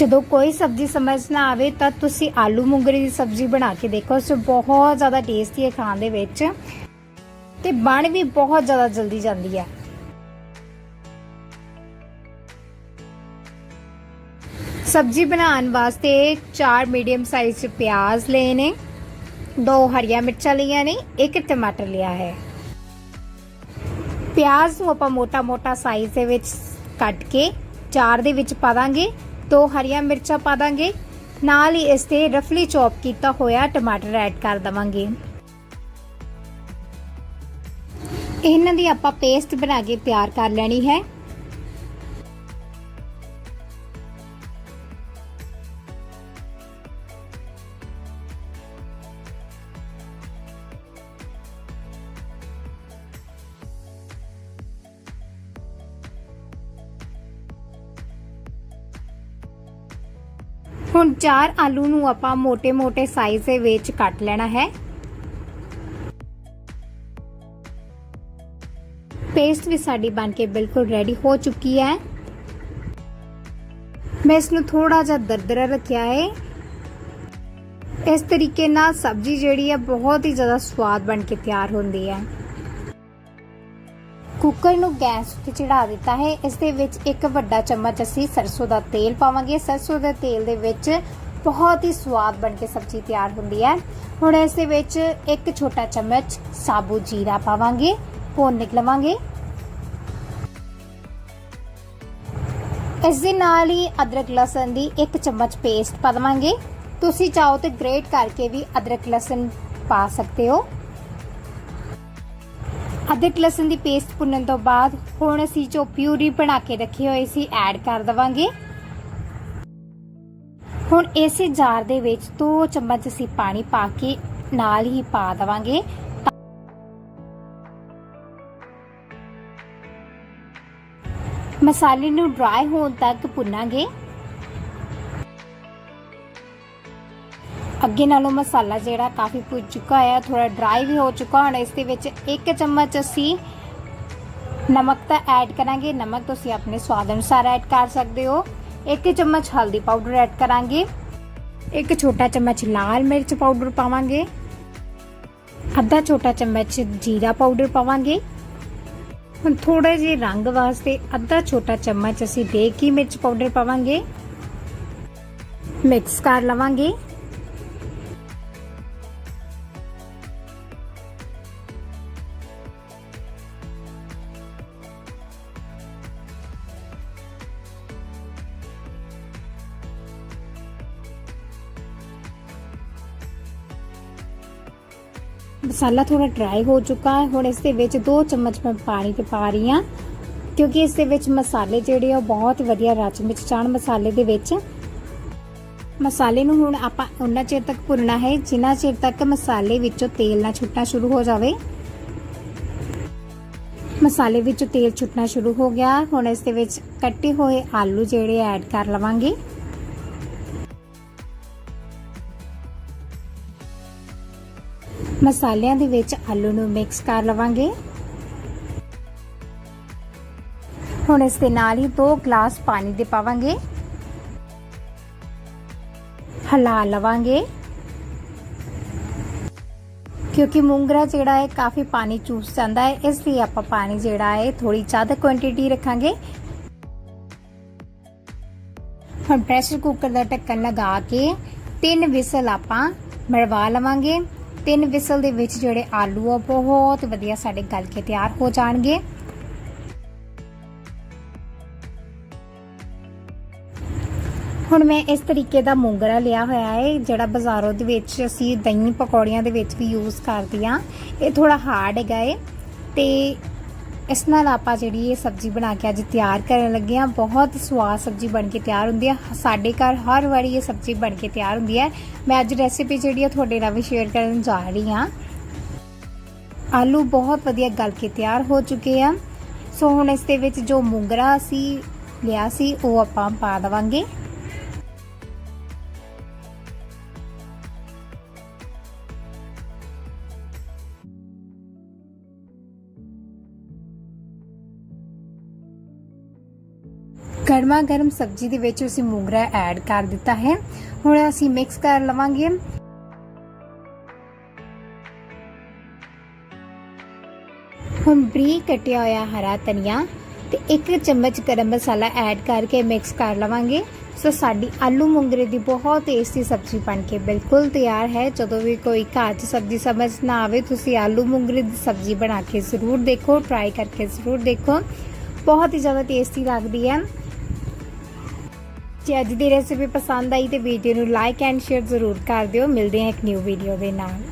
ਜਦੋਂ ਕੋਈ ਸਬਜ਼ੀ ਸਮਝ ਨਾ ਆਵੇ ਤਾਂ ਤੁਸੀਂ ਆਲੂ ਮੂੰਗਰੇ ਦੀ ਸਬਜ਼ੀ ਬਣਾ ਕੇ ਦੇਖੋ। ਇਸ ਬਹੁਤ ਜ਼ਿਆਦਾ ਟੇਸਟੀ ਹੈ ਖਾਣ ਦੇ ਵਿੱਚ। ਤੇ ਬਣ ਵੀ ਬਹੁਤ ਜ਼ਿਆਦਾ ਜਲਦੀ ਜਾਂਦੀ ਹੈ। ਸਬਜ਼ੀ ਬਣਾਉਣ ਵਾਸਤੇ 4 ਮੀਡੀਅਮ ਸਾਈਜ਼ ਪਿਆਜ਼ ਲਏ ਨੇ। ਦੋ ਹਰੀਆਂ ਮਿਰਚਾਂ ਲਈਆਂ ਨੇ, ਇੱਕ ਟਮਾਟਰ ਲਿਆ ਹੈ। ਪਿਆਜ਼ ਨੂੰ ਆਪਾਂ ਮੋਟਾ-ਮੋਟਾ ਸਾਈਜ਼ ਦੇ ਵਿੱਚ ਕੱਟ ਕੇ, ਚਾਰ ਦੇ ਵਿੱਚ ਪਾ ਦਾਂਗੇ। ਦੋ ਹਰੀਆਂ ਮਿਰਚਾਂ ਪਾ ਦਾਂਗੇ। ਨਾਲ ਹੀ ਇਸ ਤੇ ਰਫਲੀ ਚੌਪ ਕੀਤਾ ਹੋਇਆ ਟਮਾਟਰ ਐਡ ਕਰ ਦਵਾਂਗੇ। ਇਹਨਾਂ ਦੀ ਆਪਾਂ ਪੇਸਟ ਬਣਾ ਕੇ ਤਿਆਰ ਕਰ ਲੈਣੀ ਹੈ। ਹੁਣ ਚਾਰ ਆਲੂ ਨੂੰ ਆਪਾਂ ਮੋٹے-ਮੋٹے ਸਾਈਜ਼ ਦੇ ਵਿੱਚ ਕੱਟ ਲੈਣਾ ਹੈ। ਪੇਸਟ ਵੀ ਸਾਡੀ ਬਣ ਕੇ ਬਿਲਕੁਲ ਰੈਡੀ ਹੋ ਚੁੱਕੀ ਹੈ। ਮੈਂ ਇਸ ਨੂੰ ਥੋੜਾ ਜਿਹਾ ਦਰਦਰਾ ਰੱਖਿਆ ਹੈ। ਇਸ ਤਰੀਕੇ ਨਾਲ ਸਬਜ਼ੀ ਜਿਹੜੀ ਹੈ ਬਹੁਤ ਹੀ ਜ਼ਿਆਦਾ ਸਵਾਦ ਬਣ ਕੇ ਤਿਆਰ ਹੁੰਦੀ ਹੈ। ਕੁੱਕਰ ਨੂੰ ਗੈਸ ਉੱਤੇ ਚੜਾ ਦਿੱਤਾ ਹੈ। ਇਸ ਦੇ ਵਿੱਚ ਇੱਕ ਵੱਡਾ ਚਮਚ ਅਸੀਂ ਸਰਸੋਂ ਦਾ ਤੇਲ ਪਾਵਾਂਗੇ। ਸਰਸੋਂ ਦੇ ਤੇਲ ਦੇ ਵਿੱਚ ਬਹੁਤ ਹੀ ਸਵਾਦ ਬਣ ਕੇ ਸਬਜ਼ੀ ਤਿਆਰ ਹੁੰਦੀ ਹੈ। ਹੁਣ ਇਸ ਦੇ ਵਿੱਚ ਇੱਕ ਛੋਟਾ ਚਮਚ ਸਾਬੂ ਜੀਰਾ ਪਾਵਾਂਗੇ। ਭੁੰਨ ਨਿਕਲਵਾਂਗੇ ਇਸ ਦੇ ਨਾਲ ਹੀ ਅਦਰਕ ਲਸਣ ਦੀ ਇੱਕ ਚਮਚ ਪੇਸਟ ਪਾ ਦਵਾਂਗੇ। ਤੁਸੀਂ ਚਾਹੋ ਤੇ ਗ੍ਰੇਟ ਕਰਕੇ ਵੀ ਅਦਰਕ ਲਸਣ ਪਾ ਸਕਦੇ ਹੋ। ਅਦਰਕ ਲਸਣ ਦੀ ਪੇਸਟ ਭੁੰਨਣ ਤੋਂ ਬਾਅਦ ਹੁਣ ਅਸੀਂ ਜੋ ਪਿਊਰੀ ਬਣਾ ਕੇ ਰੱਖੀ ਹੋਈ ਸੀ ਐਡ ਕਰ ਦਵਾਂਗੇ। ਹੁਣ ਇਸੇ ਜਾਰ ਦੇ ਵਿੱਚ 2 ਚਮਚ ਅਸੀਂ ਪਾਣੀ ਪਾ ਕੇ ਨਾਲ ਹੀ ਪਾ ਦਵਾਂਗੇ ਮਸਾਲੇ ਨੂੰ ਡਰਾਈ ਹੋਣ ਤੱਕ ਭੁੰਨਾਂਗੇ। ਅੱਗੇ ਨਾਲੋਂ ਮਸਾਲਾ ਜਿਹੜਾ ਕਾਫੀ ਭੁੱਜ ਚੁੱਕਾ ਹੈ ਥੋੜਾ ਡਰਾਈ ਵੀ ਹੋ ਚੁੱਕਾ ਹੁਣ, ਇਸ ਦੇ ਵਿੱਚ ਇੱਕ ਚਮਚ ਅਸੀਂ ਨਮਕ ਤਾਂ ਐਡ ਕਰਾਂਗੇ। ਨਮਕ ਤੁਸੀਂ ਆਪਣੇ ਸਵਾਦ ਅਨੁਸਾਰ ਐਡ ਕਰ ਸਕਦੇ ਹੋ। ਇੱਕ ਚਮਚ ਹਲਦੀ ਪਾਊਡਰ ਐਡ ਕਰਾਂਗੇ। ਇੱਕ ਛੋਟਾ ਚਮਚ ਲਾਲ ਮਿਰਚ ਪਾਊਡਰ ਪਾਵਾਂਗੇ। ਅੱਧਾ ਛੋਟਾ ਚਮਚ ਜੀਰਾ ਪਾਊਡਰ ਪਾਵਾਂਗੇ। ਹੁਣ ਥੋੜੇ ਜਿਹੇ ਰੰਗ ਵਾਸਤੇ ਅੱਧਾ ਛੋਟਾ ਚਮਚ ਅਸੀਂ ਦੇਗੀ ਮਿਰਚ ਪਾਊਡਰ ਪਾਵਾਂਗੇ। ਮਿਕਸ ਕਰ ਲਵਾਂਗੇ। ਮਸਾਲਾ ਥੋੜਾ ਡਰਾਈ ਹੋ ਚੁੱਕਾ ਹੈ। ਹੁਣ ਇਸ ਦੇ ਵਿੱਚ 2 ਚਮਚ ਮੈਂ ਪਾਣੀ ਤੇ ਪਾ ਰਹੀ ਹਾਂ। ਕਿਉਂਕਿ ਇਸ ਦੇ ਵਿੱਚ ਮਸਾਲੇ ਜਿਹੜੇ ਆ, ਉਹ ਬਹੁਤ ਵਧੀਆ ਰਚ ਵਿੱਚ ਚਾਣ ਮਸਾਲੇ ਦੇ ਵਿੱਚ। ਮਸਾਲੇ ਨੂੰ ਹੁਣ ਆਪਾਂ ਉਹਨਾਂ ਚਿਰ ਤੱਕ ਭੁੰਨਣਾ ਹੈ, ਜਿੰਨਾ ਚਿਰ ਤੱਕ ਮਸਾਲੇ ਵਿੱਚੋਂ ਤੇਲ ਨਾ ਛੁੱਟਣਾ ਸ਼ੁਰੂ ਹੋ ਜਾਵੇ। ਮਸਾਲੇ ਵਿੱਚੋਂ ਤੇਲ ਛੁੱਟਣਾ ਸ਼ੁਰੂ ਹੋ ਗਿਆ। ਹੁਣ ਇਸ ਦੇ ਵਿੱਚ ਕੱਟੇ ਹੋਏ ਆਲੂ ਜਿਹੜੇ ਐਡ ਕਰ ਲਵਾਂਗੇ। ਮਸਾਲਿਆਂ ਦੇ ਵਿੱਚ ਆਲੂ ਨੂੰ ਮਿਕਸ ਕਰ ਲਵਾਂਗੇ। ਹੁਣ ਇਸ ਦੇ ਨਾਲ ਹੀ 2 ਗਲਾਸ ਪਾਣੀ ਦੇ ਪਾਵਾਂਗੇ। ਹਿਲਾ ਲਵਾਂਗੇ। ਕਿਉਂਕਿ ਮੂੰਗਰਾ ਜਿਹੜਾ ਹੈ, ਕਾਫੀ ਪਾਣੀ ਚੂਸ ਜਾਂਦਾ ਹੈ, ਇਸ ਲਈ ਆਪਾਂ ਪਾਣੀ ਜਿਹੜਾ ਹੈ ਥੋੜੀ ਜ਼ਿਆਦਾ ਕੁਆਂਟੀਟੀ ਰੱਖਾਂਗੇ। ਹੁਣ ਪ੍ਰੈਸ਼ਰ ਕੁੱਕਰ ਦਾ ਢੱਕਣ ਲਗਾ ਕੇ ਤਿੰਨ ਵਿਸਲ ਆਪਾਂ ਮਰਵਾ ਲਵਾਂਗੇ। ਤਿੰਨ ਵਿਸਲ ਦੇ ਵਿੱਚ ਜਿਹੜੇ ਆਲੂ ਆ, ਬਹੁਤ ਵਧੀਆ ਸਾਡੇ ਗਲ ਕੇ ਤਿਆਰ ਹੋ ਜਾਣਗੇ। ਹੁਣ ਮੈਂ ਇਸ ਤਰੀਕੇ ਦਾ ਮੂੰਗਰਾ ਲਿਆ ਹੋਇਆ ਹੈ, ਜਿਹੜਾ ਬਾਜ਼ਾਰੋਂ ਦੇ ਵਿੱਚ ਅਸੀਂ ਦਹੀਂ ਪਕੌੜੀਆਂ ਦੇ ਵਿੱਚ ਵੀ ਯੂਜ਼ ਕਰਦੇ ਆ ਇਹ ਥੋੜਾ ਹਾਰਡ ਹੈਗਾ ਏ ਤੇ ਇਸ ਨਾਲ ਆਪਾਂ ਜਿਹੜੀ ਇਹ ਸਬਜ਼ੀ ਬਣਾ ਕੇ ਅੱਜ ਤਿਆਰ ਕਰਨ ਲੱਗੇ ਆ ਬਹੁਤ ਸਵਾਦ ਸਬਜ਼ੀ ਬਣ ਕੇ ਤਿਆਰ ਹੁੰਦੀ ਹੈ। ਸਾਡੇ ਘਰ ਹਰ ਵਾਰੀ ਇਹ ਸਬਜ਼ੀ ਬਣ ਕੇ ਤਿਆਰ ਹੁੰਦੀ ਹੈ। ਮੈਂ ਅੱਜ ਰੈਸਿਪੀ ਜਿਹੜੀ ਆ ਤੁਹਾਡੇ ਨਾਲ ਵੀ ਸ਼ੇਅਰ ਕਰਨ ਜਾ ਰਹੀ ਹਾਂ। ਆਲੂ ਬਹੁਤ ਵਧੀਆ ਗਲ ਕੇ ਤਿਆਰ ਹੋ ਚੁੱਕੇ ਆ। ਸੋ ਹੁਣ ਇਸ ਦੇ ਵਿੱਚ ਜੋ ਮੂੰਗਰਾ ਅਸੀਂ ਲਿਆ ਸੀ, ਉਹ ਆਪਾਂ ਪਾ ਦਵਾਂਗੇ। ਗਰਮਾ ਗਰਮ ਸਬਜ਼ੀ ਦੇ ਵਿੱਚ ਅਸੀਂ ਮੂੰਗਰਾ ਐਡ ਕਰ ਦਿੱਤਾ ਹੈ। ਹੁਣ ਅਸੀਂ ਮਿਕਸ ਕਰ ਲਵਾਂਗੇ। ਹੁਣ ਬਰੀਕ ਕਟਿਆ ਹੋਇਆ ਹਰਾ ਧਨੀਆ ਤੇ ਇੱਕ ਚਮਚ ਗਰਮ ਮਸਾਲਾ ਐਡ ਕਰਕੇ ਮਿਕਸ ਕਰ ਲਵਾਂਗੇ। ਸੋ ਸਾਡੀ ਆਲੂ ਮੂੰਗਰੇ ਦੀ ਬਹੁਤ ਟੇਸਟੀ ਸਬਜ਼ੀ ਬਣ ਕੇ ਬਿਲਕੁਲ ਤਿਆਰ ਹੈ। ਜਦੋਂ ਵੀ ਕੋਈ ਘਰ 'ਚ ਸਬਜ਼ੀ ਸਮਝ ਨਾ ਆਵੇ, ਤੁਸੀਂ ਆਲੂ ਮੂੰਗਰੇ ਦੀ ਸਬਜ਼ੀ ਬਣਾ ਕੇ ਜ਼ਰੂਰ ਦੇਖੋ ਟਰਾਈ ਕਰਕੇ ਜ਼ਰੂਰ ਦੇਖੋ। ਬਹੁਤ ਹੀ ਜ਼ਿਆਦਾ ਟੇਸਟੀ ਲੱਗਦੀ ਹੈ। ਜੇ ਅੱਜ ਦੀ ਰੈਸਿਪੀ ਪਸੰਦ ਆਈ ਤੇ ਵੀਡੀਓ ਨੂੰ ਲਾਈਕ ਐਂਡ ਸ਼ੇਅਰ ਜ਼ਰੂਰ ਕਰ ਦਿਓ। ਮਿਲਦੇ ਹਾਂ ਇੱਕ ਨਿਊ ਵੀਡੀਓ ਦੇ ਨਾਲ।